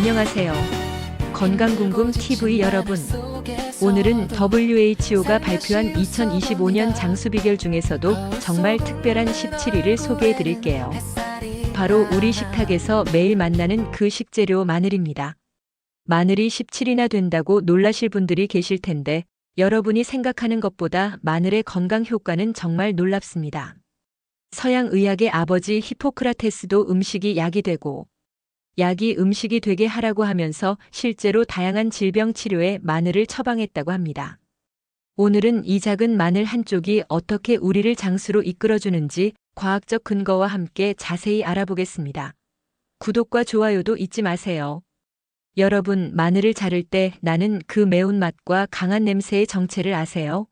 안녕하세요. 건강궁금 TV 여러분. 오늘은 WHO가 발표한 2025년 장수 비결 중에서도 정말 특별한 17위를 소개해 드릴게요. 바로 우리 식탁에서 매일 만나는 그 식재료 마늘입니다. 마늘이 17이나 된다고 놀라실 분들이 계실 텐데 여러분이 생각하는 것보다 마늘의 건강 효과는 정말 놀랍습니다. 서양 의학의 아버지 히포크라테스도 음식이 약이 되고 약이 음식이 되게 하라고 하면서 실제로 다양한 질병 치료에 마늘을 처방했다고 합니다. 오늘은 이 작은 마늘 한쪽이 어떻게 우리를 장수로 이끌어주는지 과학적 근거와 함께 자세히 알아보겠습니다. 구독과 좋아요도 잊지 마세요. 여러분, 마늘을 자를 때 나는 그 매운맛과 강한 냄새의 정체를 아세요?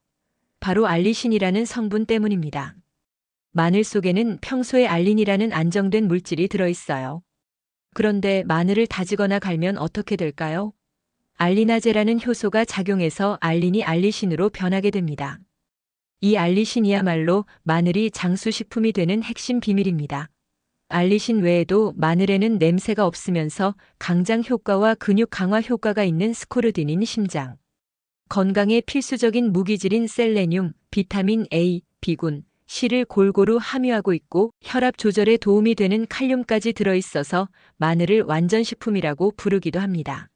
바로 알리신이라는 성분 때문입니다. 마늘 속에는 평소에 알린이라는 안정된 물질이 들어있어요. 그런데 마늘을 다지거나 갈면 어떻게 될까요? 알리나제라는 효소가 작용해서 알린이 알리신으로 변하게 됩니다. 이 알리신이야말로 마늘이 장수식품이 되는 핵심 비밀입니다. 알리신 외에도 마늘에는 냄새가 없으면서 강장 효과와 근육 강화 효과가 있는 스코르딘인 심장, 건강에 필수적인 무기질인 셀레늄, 비타민 A, B군, C를 골고루 함유하고 있고 혈압 조절에 도움이 되는 칼륨까지 들어있어서 마늘을 완전식품이라고 부르기도 합니다.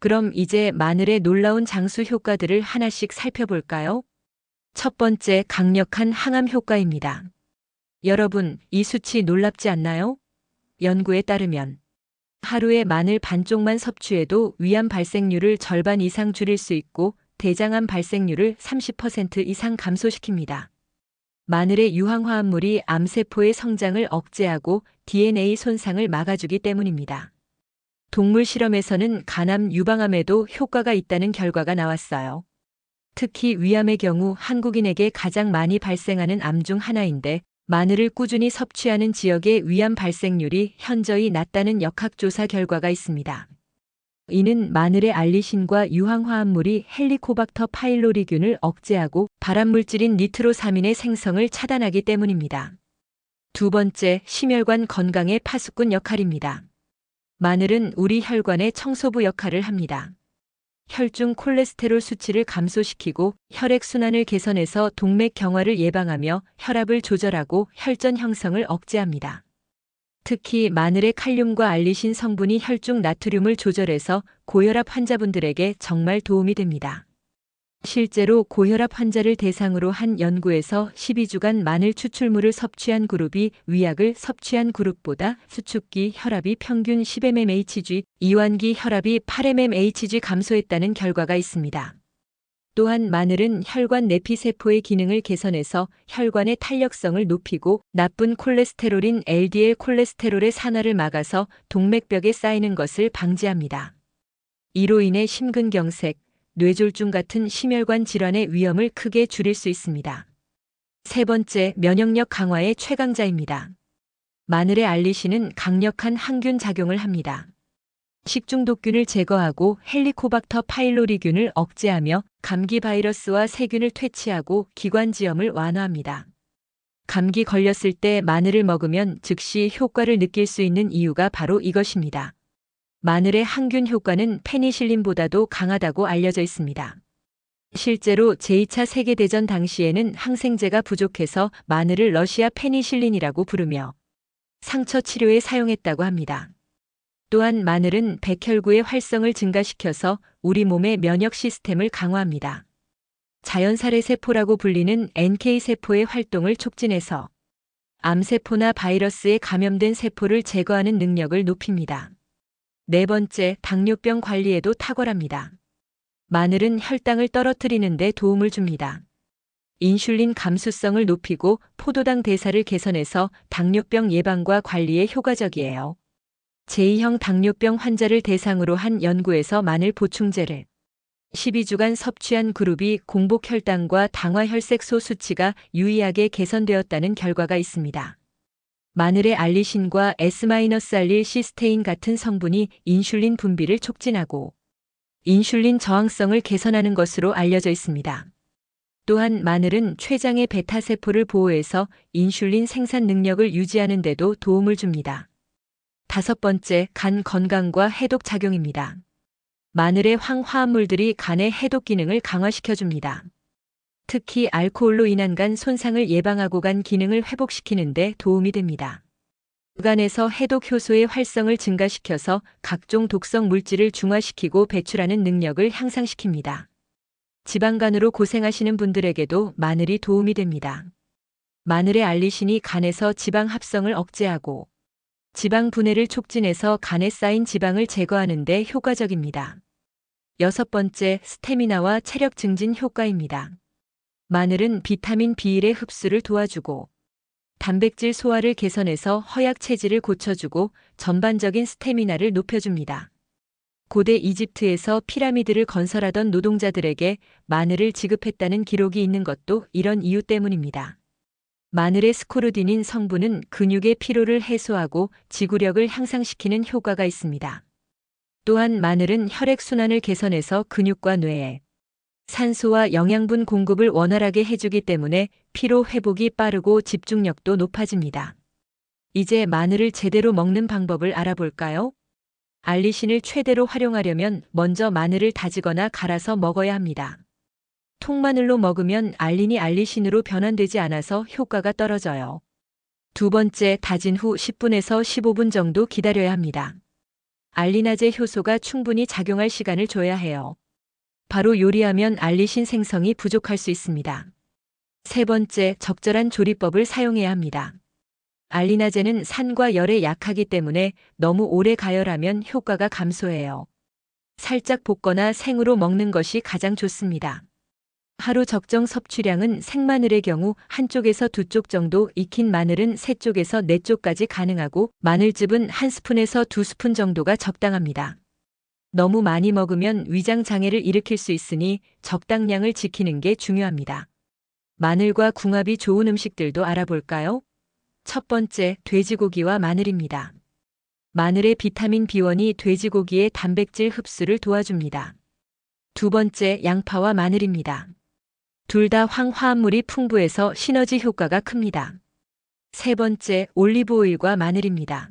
그럼 이제 마늘의 놀라운 장수 효과들을 하나씩 살펴볼까요? 첫 번째 강력한 항암 효과입니다. 여러분, 이 수치 놀랍지 않나요? 연구에 따르면 하루에 마늘 반쪽만 섭취해도 위암 발생률을 절반 이상 줄일 수 있고 대장암 발생률을 30% 이상 감소시킵니다. 마늘의 유황화합물이 암세포의 성장을 억제하고 DNA 손상을 막아주기 때문입니다. 동물 실험에서는 간암 유방암에도 효과가 있다는 결과가 나왔어요. 특히 위암의 경우 한국인에게 가장 많이 발생하는 암 중 하나인데 마늘을 꾸준히 섭취하는 지역의 위암 발생률이 현저히 낮다는 역학조사 결과가 있습니다. 이는 마늘의 알리신과 유황화합물이 헬리코박터 파일로리균을 억제하고 발암물질인 니트로사민의 생성을 차단하기 때문입니다. 두 번째, 심혈관 건강의 파수꾼 역할입니다. 마늘은 우리 혈관의 청소부 역할을 합니다. 혈중 콜레스테롤 수치를 감소시키고 혈액순환을 개선해서 동맥 경화를 예방하며 혈압을 조절하고 혈전 형성을 억제합니다. 특히 마늘의 칼륨과 알리신 성분이 혈중 나트륨을 조절해서 고혈압 환자분들에게 정말 도움이 됩니다. 실제로 고혈압 환자를 대상으로 한 연구에서 12주간 마늘 추출물을 섭취한 그룹이 위약을 섭취한 그룹보다 수축기 혈압이 평균 10mmHg, 이완기 혈압이 8mmHg 감소했다는 결과가 있습니다. 또한 마늘은 혈관 내피 세포의 기능을 개선해서 혈관의 탄력성을 높이고 나쁜 콜레스테롤인 LDL 콜레스테롤의 산화를 막아서 동맥벽에 쌓이는 것을 방지합니다. 이로 인해 심근경색, 뇌졸중 같은 심혈관 질환의 위험을 크게 줄일 수 있습니다. 세 번째, 면역력 강화의 최강자입니다. 마늘의 알리신은 강력한 항균 작용을 합니다. 식중독균을 제거하고 헬리코박터 파일로리균을 억제하며 감기 바이러스와 세균을 퇴치하고 기관지염을 완화합니다. 감기 걸렸을 때 마늘을 먹으면 즉시 효과를 느낄 수 있는 이유가 바로 이것입니다. 마늘의 항균 효과는 페니실린보다도 강하다고 알려져 있습니다. 실제로 제2차 세계대전 당시에는 항생제가 부족해서 마늘을 러시아 페니실린이라고 부르며 상처 치료에 사용했다고 합니다. 또한 마늘은 백혈구의 활성을 증가시켜서 우리 몸의 면역 시스템을 강화합니다. 자연살해 세포라고 불리는 NK 세포의 활동을 촉진해서 암세포나 바이러스에 감염된 세포를 제거하는 능력을 높입니다. 네 번째, 당뇨병 관리에도 탁월합니다. 마늘은 혈당을 떨어뜨리는 데 도움을 줍니다. 인슐린 감수성을 높이고 포도당 대사를 개선해서 당뇨병 예방과 관리에 효과적이에요. 제2형 당뇨병 환자를 대상으로 한 연구에서 마늘 보충제를 12주간 섭취한 그룹이 공복 혈당과 당화 혈색소 수치가 유의하게 개선되었다는 결과가 있습니다. 마늘의 알리신과 S-알릴 시스테인 같은 성분이 인슐린 분비를 촉진하고 인슐린 저항성을 개선하는 것으로 알려져 있습니다. 또한 마늘은 췌장의 베타세포를 보호해서 인슐린 생산 능력을 유지하는 데도 도움을 줍니다. 다섯 번째, 간 건강과 해독 작용입니다. 마늘의 황화합물들이 간의 해독 기능을 강화시켜줍니다. 특히 알코올로 인한 간 손상을 예방하고 간 기능을 회복시키는 데 도움이 됩니다. 간에서 해독 효소의 활성을 증가시켜서 각종 독성 물질을 중화시키고 배출하는 능력을 향상시킵니다. 지방간으로 고생하시는 분들에게도 마늘이 도움이 됩니다. 마늘의 알리신이 간에서 지방 합성을 억제하고 지방 분해를 촉진해서 간에 쌓인 지방을 제거하는 데 효과적입니다. 여섯 번째, 스태미나와 체력 증진 효과입니다. 마늘은 비타민 B1의 흡수를 도와주고 단백질 소화를 개선해서 허약 체질을 고쳐주고 전반적인 스태미나를 높여줍니다. 고대 이집트에서 피라미드를 건설하던 노동자들에게 마늘을 지급했다는 기록이 있는 것도 이런 이유 때문입니다. 마늘의 스코르딘인 성분은 근육의 피로를 해소하고 지구력을 향상시키는 효과가 있습니다. 또한 마늘은 혈액순환을 개선해서 근육과 뇌에 산소와 영양분 공급을 원활하게 해주기 때문에 피로 회복이 빠르고 집중력도 높아집니다. 이제 마늘을 제대로 먹는 방법을 알아볼까요? 알리신을 최대로 활용하려면 먼저 마늘을 다지거나 갈아서 먹어야 합니다. 통마늘로 먹으면 알린이 알리신으로 변환되지 않아서 효과가 떨어져요. 두 번째, 다진 후 10분에서 15분 정도 기다려야 합니다. 알리나제 효소가 충분히 작용할 시간을 줘야 해요. 바로 요리하면 알리신 생성이 부족할 수 있습니다. 세 번째, 적절한 조리법을 사용해야 합니다. 알리나제는 산과 열에 약하기 때문에 너무 오래 가열하면 효과가 감소해요. 살짝 볶거나 생으로 먹는 것이 가장 좋습니다. 하루 적정 섭취량은 생마늘의 경우 한쪽에서 두 쪽 정도, 익힌 마늘은 세 쪽에서 네 쪽까지 가능하고 마늘즙은 한 스푼에서 두 스푼 정도가 적당합니다. 너무 많이 먹으면 위장 장애를 일으킬 수 있으니 적당량을 지키는 게 중요합니다. 마늘과 궁합이 좋은 음식들도 알아볼까요? 첫 번째, 돼지고기와 마늘입니다. 마늘의 비타민 B1이 돼지고기의 단백질 흡수를 도와줍니다. 두 번째, 양파와 마늘입니다. 둘 다 황화합물이 풍부해서 시너지 효과가 큽니다. 세 번째, 올리브오일과 마늘입니다.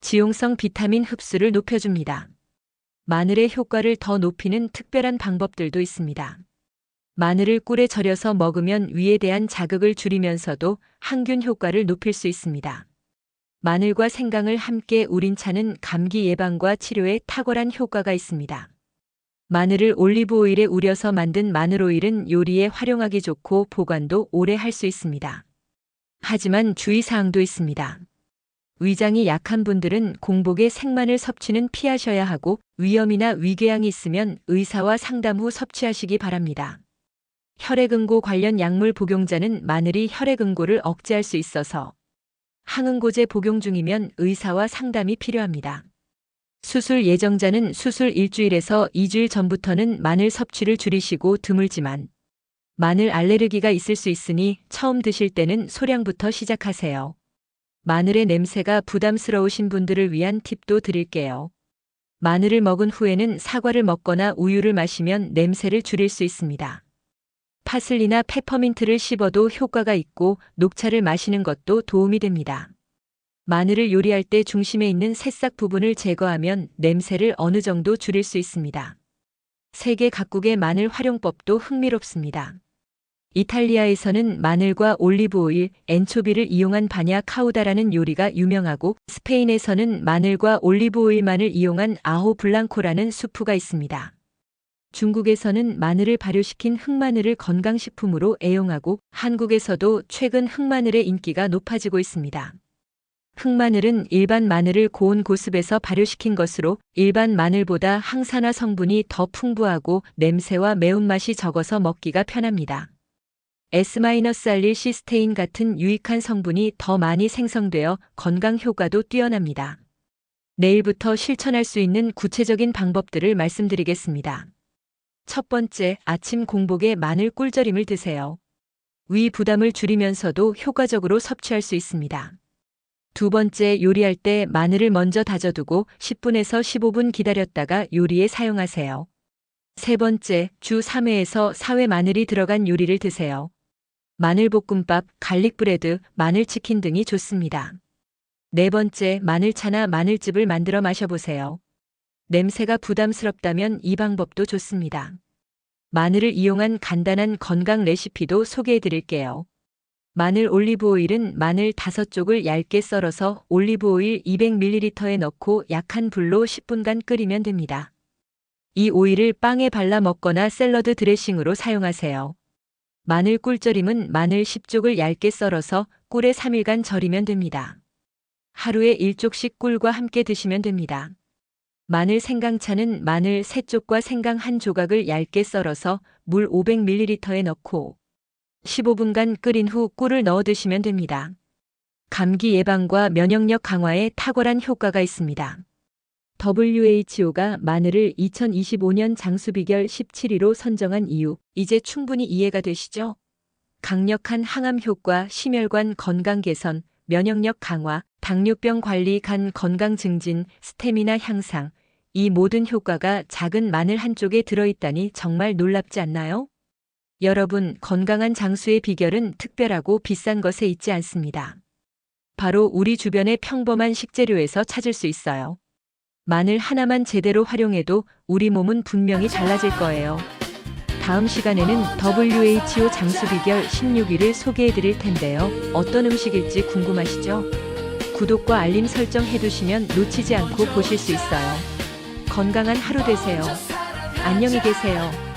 지용성 비타민 흡수를 높여줍니다. 마늘의 효과를 더 높이는 특별한 방법들도 있습니다. 마늘을 꿀에 절여서 먹으면 위에 대한 자극을 줄이면서도 항균 효과를 높일 수 있습니다. 마늘과 생강을 함께 우린 차는 감기 예방과 치료에 탁월한 효과가 있습니다. 마늘을 올리브 오일에 우려서 만든 마늘 오일은 요리에 활용하기 좋고 보관도 오래 할 수 있습니다. 하지만 주의사항도 있습니다. 위장이 약한 분들은 공복에 생마늘 섭취는 피하셔야 하고 위염이나 위궤양이 있으면 의사와 상담 후 섭취하시기 바랍니다. 혈액응고 관련 약물 복용자는 마늘이 혈액응고를 억제할 수 있어서 항응고제 복용 중이면 의사와 상담이 필요합니다. 수술 예정자는 수술 일주일에서 2주일 전부터는 마늘 섭취를 줄이시고 드물지만 마늘 알레르기가 있을 수 있으니 처음 드실 때는 소량부터 시작하세요. 마늘의 냄새가 부담스러우신 분들을 위한 팁도 드릴게요. 마늘을 먹은 후에는 사과를 먹거나 우유를 마시면 냄새를 줄일 수 있습니다. 파슬리나 페퍼민트를 씹어도 효과가 있고 녹차를 마시는 것도 도움이 됩니다. 마늘을 요리할 때 중심에 있는 새싹 부분을 제거하면 냄새를 어느 정도 줄일 수 있습니다. 세계 각국의 마늘 활용법도 흥미롭습니다. 이탈리아에서는 마늘과 올리브오일, 엔초비를 이용한 바냐 카우다라는 요리가 유명하고 스페인에서는 마늘과 올리브오일만을 이용한 아호 블랑코라는 수프가 있습니다. 중국에서는 마늘을 발효시킨 흑마늘을 건강식품으로 애용하고 한국에서도 최근 흑마늘의 인기가 높아지고 있습니다. 흑마늘은 일반 마늘을 고온 고습에서 발효시킨 것으로 일반 마늘보다 항산화 성분이 더 풍부하고 냄새와 매운맛이 적어서 먹기가 편합니다. S-알릴 시스테인 같은 유익한 성분이 더 많이 생성되어 건강 효과도 뛰어납니다. 내일부터 실천할 수 있는 구체적인 방법들을 말씀드리겠습니다. 첫 번째, 아침 공복에 마늘 꿀절임을 드세요. 위 부담을 줄이면서도 효과적으로 섭취할 수 있습니다. 두 번째, 요리할 때 마늘을 먼저 다져두고 10분에서 15분 기다렸다가 요리에 사용하세요. 세 번째, 주 3회에서 4회 마늘이 들어간 요리를 드세요. 마늘볶음밥, 갈릭브레드, 마늘치킨 등이 좋습니다. 네 번째, 마늘차나 마늘즙을 만들어 마셔보세요. 냄새가 부담스럽다면 이 방법도 좋습니다. 마늘을 이용한 간단한 건강 레시피도 소개해 드릴게요. 마늘 올리브 오일은 마늘 5쪽을 얇게 썰어서 올리브 오일 200ml에 넣고 약한 불로 10분간 끓이면 됩니다. 이 오일을 빵에 발라 먹거나 샐러드 드레싱으로 사용하세요. 마늘 꿀절임은 마늘 10쪽을 얇게 썰어서 꿀에 3일간 절이면 됩니다. 하루에 1쪽씩 꿀과 함께 드시면 됩니다. 마늘 생강차는 마늘 3쪽과 생강 한 조각을 얇게 썰어서 물 500ml에 넣고 15분간 끓인 후 꿀을 넣어 드시면 됩니다. 감기 예방과 면역력 강화에 탁월한 효과가 있습니다. WHO가 마늘을 2025년 장수비결 17위로 선정한 이유, 이제 충분히 이해가 되시죠? 강력한 항암 효과, 심혈관 건강 개선, 면역력 강화, 당뇨병 관리, 간 건강 증진, 스태미나 향상, 이 모든 효과가 작은 마늘 한쪽에 들어있다니 정말 놀랍지 않나요? 여러분, 건강한 장수의 비결은 특별하고 비싼 것에 있지 않습니다. 바로 우리 주변의 평범한 식재료에서 찾을 수 있어요. 마늘 하나만 제대로 활용해도 우리 몸은 분명히 달라질 거예요. 다음 시간에는 WHO 장수 비결 16위를 소개해 드릴 텐데요. 어떤 음식일지 궁금하시죠? 구독과 알림 설정 해두시면 놓치지 않고 보실 수 있어요. 건강한 하루 되세요. 안녕히 계세요.